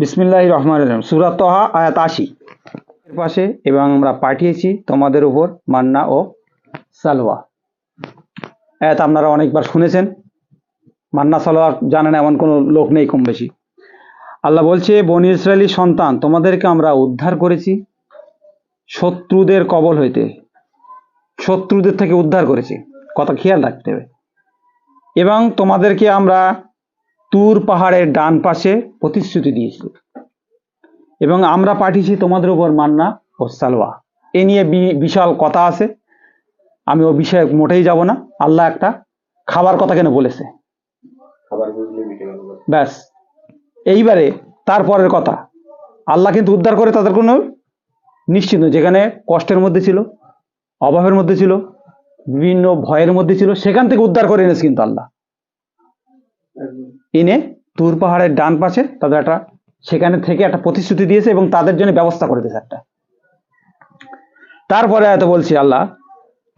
বিসমিল্লাহ রহমান রহিম। সুরাত তহা, আয়াত আশি। এর পাশে এবং আমরা পাঠিয়েছি তোমাদের উপর মান্না ও সালওয়া আয়াত আপনারা অনেকবার শুনেছেন। মান্না, সালোয়া জানেন এমন কোনো লোক নেই কম বেশি। আল্লাহ বলছে, বনি ইসরায়েলি সন্তান, তোমাদেরকে আমরা উদ্ধার করেছি শত্রুদের কবল হইতে। শত্রুদের থেকে উদ্ধার করেছি। কথা খেয়াল রাখতে হবে। এবং তোমাদেরকে আমরা তুর পাহাড়ের ডান পাশে প্রতিশ্রুতি দিয়েছি। এবং আমরা পাঠিয়েছি তোমাদের উপর মান্না ও সালওয়া এ নিয়ে বিশাল কথা আছে। আমি ও বিষয়ে মোটেই যাব না। আল্লাহ একটা খাবার কথা কেন বলেছে। ব্যাস। এইবারে তারপরের কথা। আল্লাহ কিন্তু উদ্ধার করে তাদের কোনো নিশ্চিন্ত যেখানে কষ্টের মধ্যে ছিল অভাবের মধ্যে ছিল বিভিন্ন ভয়ের মধ্যে ছিল সেখান থেকে উদ্ধার করে এনেছে কিন্তু আল্লাহ। এনে তুর পাহাড়ের ডান পাশে তাদের একটা, সেখানে থেকে একটা প্রতিশ্রুতি দিয়েছে এবং তাদের জন্য ব্যবস্থা করে দিয়েছে একটা। তারপরে এত বলছি আল্লাহ,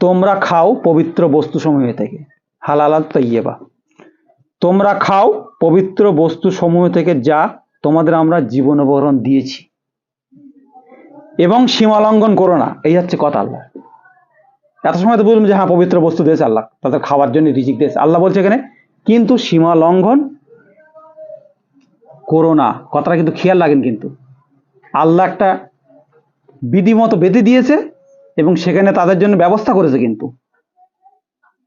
তোমরা খাও পবিত্র বস্তু সমূহ থেকে, হালালাত তৈয়বা তোমরা খাও পবিত্র বস্তু সমূহ থেকে যা তোমাদের আমরা জীবন উপকরণ দিয়েছি। এবং সীমালঙ্ঘন করো না, এই হচ্ছে কথা আল্লাহ। এত সময় তো বললাম যে হ্যাঁ পবিত্র বস্তু দিয়েছে আল্লাহ, তাদের খাওয়ার জন্য রিজিক দিয়েছে। আল্লাহ বলছে এখানে, কিন্তু সীমা লঙ্ঘন করো না। কথাটা কিন্তু খেয়াল লাগেন কিন্তু। আল্লাহ একটা বিধিমতো বেঁধে দিয়েছে এবং সেখানে তাদের জন্য ব্যবস্থা করেছে কিন্তু।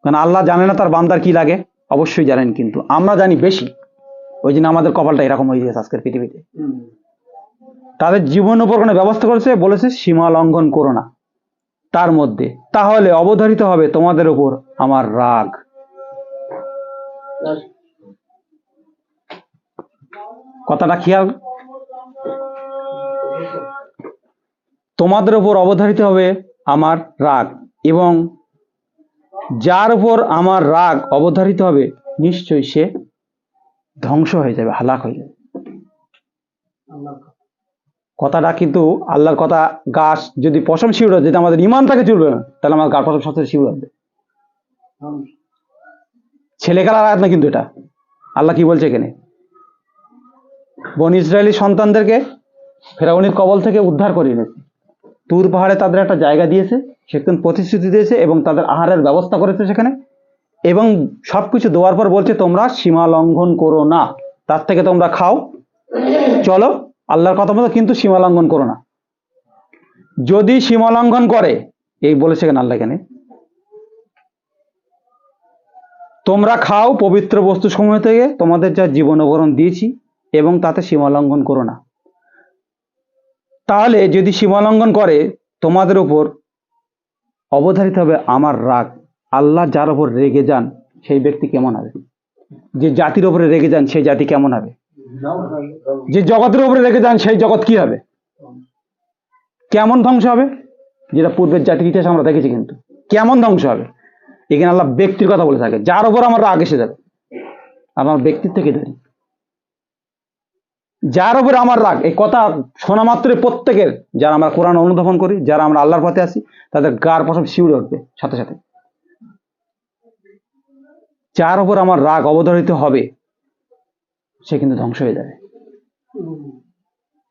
কারণ আল্লাহ জানে না তার বান্দার কি লাগে, অবশ্যই জানেন কিন্তু। আমরা জানি বেশি। ওই জন্য আমাদের কপালটা এরকম হয়ে গেছে আজকের পৃথিবীতে। তাদের জীবন উপর কোনো ব্যবস্থা করেছে, বলেছে, সীমা লঙ্ঘন করো না। তার মধ্যে। তাহলে অবধারিত হবে তোমাদের উপর আমার রাগ। কথাটা খেয়াল। তোমাদের উপর অবধারিত হবে আমার রাগ এবং যার উপর আমার রাগ অবধারিত হবে, নিশ্চয়ই সে ধ্বংস হয়ে যাবে, হালাক হয়ে যাবে। কথাটা কিন্তু আল্লাহর কথা, গাছ যদি পশম শিউড়ে যদি আমাদের ইমান থাকে চলবে না, তাহলে আমার গা পশম সাথে শিউড়ে হবে ছেলে আয়াত না কিন্তু এটা? আল্লাহ কি বলছে এখানে? বন ইসরায়েলি সন্তানদেরকে ফেরাউনির কবল থেকে উদ্ধার করে এনেছে। তুর পাহাড়ে তাদের একটা জায়গা দিয়েছে, সেখানে প্রতিশ্রুতি দিয়েছে এবং তাদের আহারের ব্যবস্থা করেছে সেখানে। এবং সব কিছু দেওয়ার পর বলছে, তোমরা সীমা লঙ্ঘন করো না। তার থেকে তোমরা খাও। চলো, আল্লাহর কথা মতো কিন্তু সীমা লঙ্ঘন করো না। যদি সীমা লঙ্ঘন করে, এই বলেছে কেন আল্লাহ এখানে? তোমরা খাও পবিত্র বস্তু সমূহ থেকে, তোমাদের যা জীবন অবরণ দিয়েছি। এবং তাতে সীমা লঙ্ঘন করো না। তাহলে যদি সীমা লঙ্ঘন করে, তোমাদের উপর অবধারিত হবে আমার রাগ। আল্লাহ যার উপর রেগে যান, সেই ব্যক্তি কেমন হবে? যে জাতির উপরে রেগে যান, সেই জাতি কেমন হবে? যে জগতের উপরে রেগে যান, সেই জগৎ কি হবে? কেমন ধ্বংস হবে? যেটা পূর্বের জাতির ইতিহাস আমরা দেখেছি কিন্তু। কেমন ধ্বংস হবে? এখানে আল্লাহ ব্যক্তির কথা বলে থাকে, যার উপর আমার রাগ এসে যাবে। আমার ব্যক্তির থেকে ধরি? যার উপরে আমার রাগ, এই কথা শোনা মাত্রই প্রত্যেকের, যারা আমরা কোরআন অনুধাবন করি, যারা আমরা আল্লাহর পথে আছি, তাদের গার পশম শিউরে উঠবে, সাথে সাথে। যার উপর আমার রাগ অবধারিত হবে, সে কিন্তু ধ্বংস হয়ে যাবে।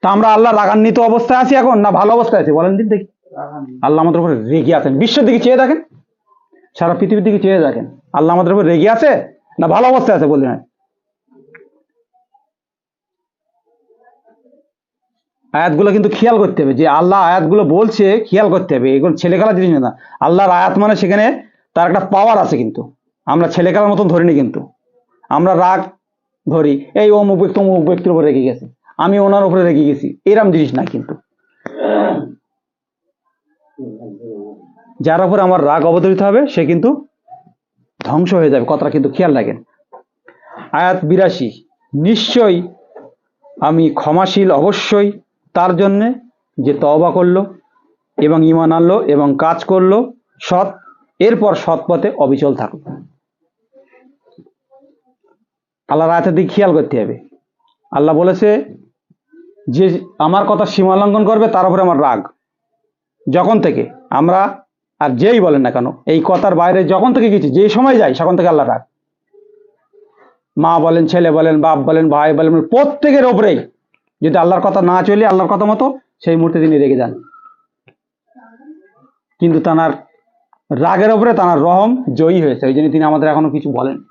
তা আমরা আল্লাহ রাগান্বিত অবস্থায় আছি এখন, না ভালো অবস্থায় আছি? বলেন দিন দেখি। আল্লাহ আমাদের উপরে রেগে আছেন। বিশ্বের দিকে চেয়ে দেখেন, সারা পৃথিবীর দিকে চেয়ে দেখেন। আল্লাহ আমাদের উপর রেগে আছে, না ভালো অবস্থায় আছে বললেন আয়াতগুলো কিন্তু খেয়াল করতে হবে, যে আল্লাহ আয়াতগুলো বলছে খেয়াল করতে হবে, এগুলো ছেলে খেলা জিনিস না। আল্লাহর আয়াত মানে সেখানে তার একটা পাওয়ার আছে কিন্তু। আমরা ছেলে খেলার মতন ধরিনি কিন্তু। আমরা রাগ ধরি, এই অমুক ব্যক্তি অমুক ব্যক্তির উপরে রেগে গেছে, আমি ওনার উপরে রেগে গেছি, এরম জিনিস না কিন্তু। যার উপর আমার রাগ অবতরিত হবে, সে কিন্তু ধ্বংস হয়ে যাবে, কথাটা কিন্তু খেয়াল রাখেন। আয়াত বিরাশি, নিশ্চয়ই আমি ক্ষমাশীল অবশ্যই তার জন্যে যে তওবা করল এবং ইমান আনলো এবং কাজ করল সৎ, এরপর সৎ পথে অবিচল থাকল আল্লাহ আয়াতের দিকে খেয়াল করতে হবে। আল্লাহ বলেছে যে আমার কথা সীমা লঙ্ঘন করবে, তার উপরে আমার রাগ। যখন থেকে আমরা আর যেই বলেন না কেন, এই কথার বাইরে যখন থেকে গেছি যে সময় যাই তখন থেকে আল্লাহ রাগ। মা বলেন, ছেলে বলেন, বাপ বলেন, ভাই বলেন, প্রত্যেকের ওপরেই যদি আল্লাহর কথা না চলে, আল্লাহর কথা মতো, সেই মুহূর্তে তিনি রেগে যান। কিন্তু তানার রাগের ওপরে তানার রহম জয়ী হয়েছে, ওই জন্য তিনি আমাদের এখনও কিছু বলেন।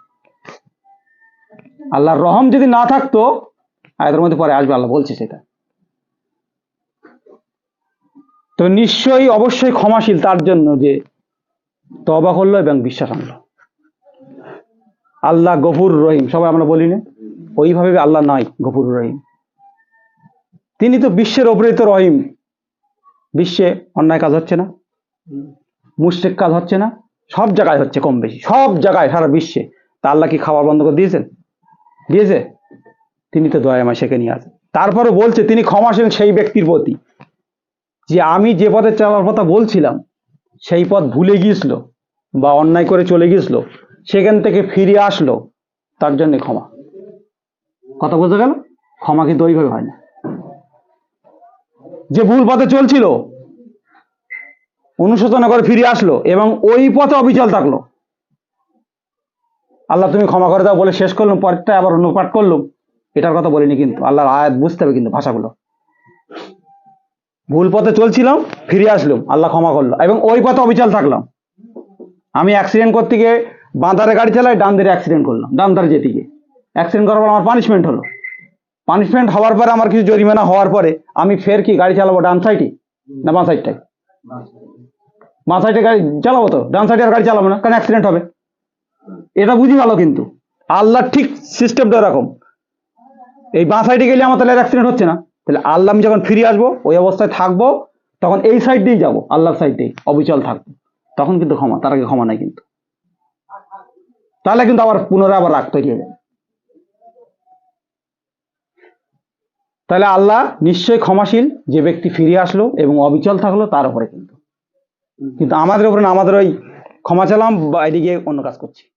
আল্লাহর রহম যদি না থাকতো, আয়াতের মধ্যে পরে আসবে, আল্লাহ বলছে সেটা। তো নিশ্চয়ই, অবশ্যই ক্ষমাশীল তার জন্য যে তবা করল এবং বিশ্বাস আনলো। আল্লাহ গফুর রহিম, সবাই আমরা বলি না? ওইভাবে আল্লাহ নাই গফুর রহিম। তিনি তো বিশ্বের ওপরে তো রহিম। বিশ্বে অন্যায় কাজ হচ্ছে না। মুশ্রিক কাজ হচ্ছে না। সব জায়গায় হচ্ছে কম বেশি। সব জায়গায়, সারা বিশ্বে। তা আল্লাহ কি খাবার বন্ধ করে দিয়েছেন? দিয়েছে? তিনি তো দয়া মাসেকে নিয়ে আসেন। তারপরে বলছে, তিনি ক্ষমাসীন সেই ব্যক্তির প্রতি। যে আমি যে পথে চলার কথা বলছিলাম, সেই পথ ভুলে গিয়েছিল বা অন্যায় করে চলে গিয়েছিল, সেখান থেকে ফিরে আসলো, তার জন্য ক্ষমা। কথা বলতে গেল? ক্ষমা কিন্তু ওইভাবে হয় না। যে ভুল পথে চলছিল অনুশোচনা করে ফিরে আসলো এবং ওই পথে অবিচল থাকল। আল্লাহ তুমি ক্ষমা করে দাও বলে শেষ করলাম, পরেরটা আবার অন্য পাঠ করলাম। এটার কথা বলিনি কিন্তু, আল্লাহর আয়াত বুঝতে হবে কিন্তু ভাষাগুলো। ভুল পথে চলছিলাম, ফিরে আসলাম, আল্লাহ ক্ষমা করল এবং ওই পথে অবিচল থাকলাম। আমি অ্যাক্সিডেন্ট করতে গিয়ে বাঁধারে গাড়ি চালাই ডান ধারে অ্যাক্সিডেন্ট করলাম, ডান ধারে যেতে গিয়ে। অ্যাক্সিডেন্ট করার পর আমার পানিশমেন্ট হলো। পানিশমেন্ট হওয়ার পরে আমার কিছু জরিমানা হওয়ার পরে আমি ফের কি গাড়ি চালাবো, ডান সাইডে না বাঁ সাইডটাই বাঁ সাইডে গাড়ি চালাবো তো? ডান সাইডে আর গাড়ি চালাবো না, কারণ অ্যাক্সিডেন্ট হবে। এটা বুঝি ভালো কিন্তু। আল্লাহ ঠিক সিস্টেমটা এরকম। এই বাঁ সাইডে গেলে আমার তাহলে অ্যাক্সিডেন্ট হচ্ছে না। তাহলে আল্লাহ, আমি যখন ফিরে আসব, ওই অবস্থায় থাকব, তখন এই সাইড দিয়েই যাব, আল্লাহর সাইড দিয়ে অবিচল থাকব। তখন কিন্তু ক্ষমা, তার আগে ক্ষমা নাই কিন্তু। তাহলে কিন্তু আবার পুনরায় আবার রাগ তৈরি হয়ে যাবে। তাহলে আল্লাহ নিশ্চয়ই ক্ষমাশীল যে ব্যক্তি ফিরে আসলো এবং অবিচল থাকল তার উপরে কিন্তু। কিন্তু আমাদের উপরে না, আমাদের ওই ক্ষমা চালাম বা এদিকে অন্য কাজ করছি।